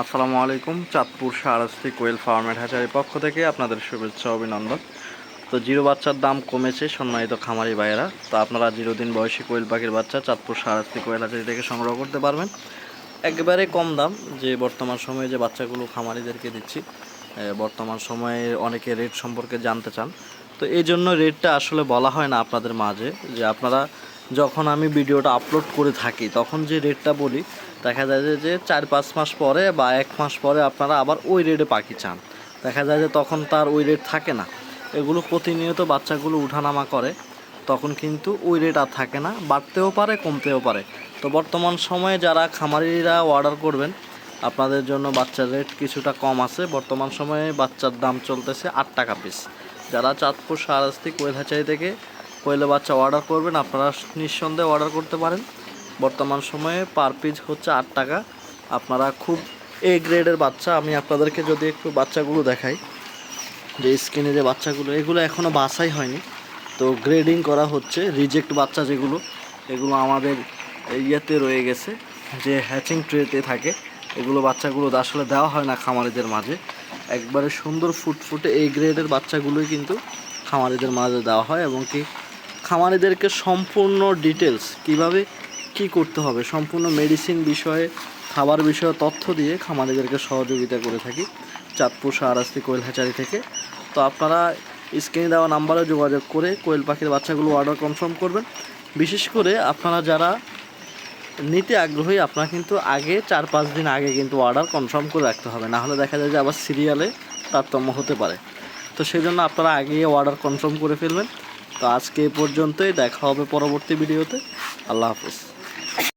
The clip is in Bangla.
আসসালামু আলাইকুম, চাঁদপুর সারাস্তি কোয়েল ফার্মের হ্যাচারির পক্ষ থেকে আপনাদের শুভেচ্ছা অভিনন্দন। তো জিরো বাচ্চার দাম কমেছে সম্মানিত খামারি ভাইয়েরা। তো আপনারা জিরো দিন বয়সী কোয়েল পাখির বাচ্চা চাঁদপুর সারাস্তি কোয়েল হ্যাচারি থেকে সংগ্রহ করতে পারবেন। একেবারে কম দাম যে বর্তমান সময়ে যে বাচ্চাগুলো খামারিদেরকে দিচ্ছি বর্তমান সময়ে অনেকে রেট সম্পর্কে জানতে চান। তো এই জন্য রেটটা আসলে বলা হয় না আপনাদের মাঝে যে আপনারা যখন আমি ভিডিওটা আপলোড করে থাকি, তখন যে রেটটা বলি দেখা যায় যে- চার পাঁচ মাস পরে বা এক মাস পরে আপনারা আবার ওই রেটে পাখি চান। দেখা যায় যে তখন তার ওই রেট থাকে না। এগুলো প্রতিনিয়ত বাচ্চাগুলো উঠানামা করে। তখন কিন্তু ওই রেট আর থাকে না। বাড়তেও পারে, কমতেও পারে। তো বর্তমান সময়ে যারা খামারিরা অর্ডার করবেন, আপনাদের জন্য বাচ্চার রেট কিছুটা কম আছে। বর্তমান সময়ে বাচ্চার দাম চলতেছে আট টাকা পিস যারা চাঁদপুর সারাস্তি কোয়েল হ্যাচারি থেকে কোয়েলে বাচ্চা অর্ডার করবেন, আপনারা নিঃসন্দেহে অর্ডার করতে পারেন। বর্তমান সময়ে পার পিস হচ্ছে আট টাকা। আপনারা খুব এ গ্রেডের বাচ্চা, আমি আপনাদেরকে যদি একটু বাচ্চাগুলো দেখাই, যে স্কিনে যে বাচ্চাগুলো, এগুলো এখনও বাছাই হয়নি। তো গ্রেডিং করা হচ্ছে রিজেক্ট বাচ্চা যেগুলো, এগুলো আমাদের ইয়েতে রয়ে গেছে, যে হ্যাচিং ট্রেতে থাকে। এগুলো বাচ্চাগুলো আসলে দেওয়া হয় না খামারিদের মাঝে। একবারে সুন্দর ফুটফুটে এই গ্রেডের বাচ্চাগুলোই কিন্তু খামারিদের মাঝে দেওয়া হয় এবং কি খামারিদেরকে সম্পূর্ণ ডিটেলস কীভাবে কি করতে হবে? সম্পূর্ণ মেডিসিন বিষয়ে, খাবার বিষয়ে তথ্য দিয়ে খামারিদেরকে সহযোগিতা করে থাকি। চাঁদপুর সাহারাস্তি কোয়েল হ্যাচারি থেকে। তো আপনারা স্ক্রিনে দেওয়া নাম্বারে যোগাযোগ করে কোয়েল পাখির বাচ্চাগুলো অর্ডার কনফার্ম করবেন। বিশেষ করে আপনারা যারা নিতে আগ্রহী, আপনারা কিন্তু আগে চার পাঁচ দিন আগে কিন্তু অর্ডার কনফার্ম করে রাখতে হবে। না হলে দেখা যায় যে আবার সিরিয়ালে তারতম্য হতে পারে। তো সেই জন্য আপনারা আগেই অর্ডার কনফার্ম করে ফেলবেন। তো আজকে এ পর্যন্তই। দেখা হবে পরবর্তী ভিডিওতে আল্লাহ হাফিজ।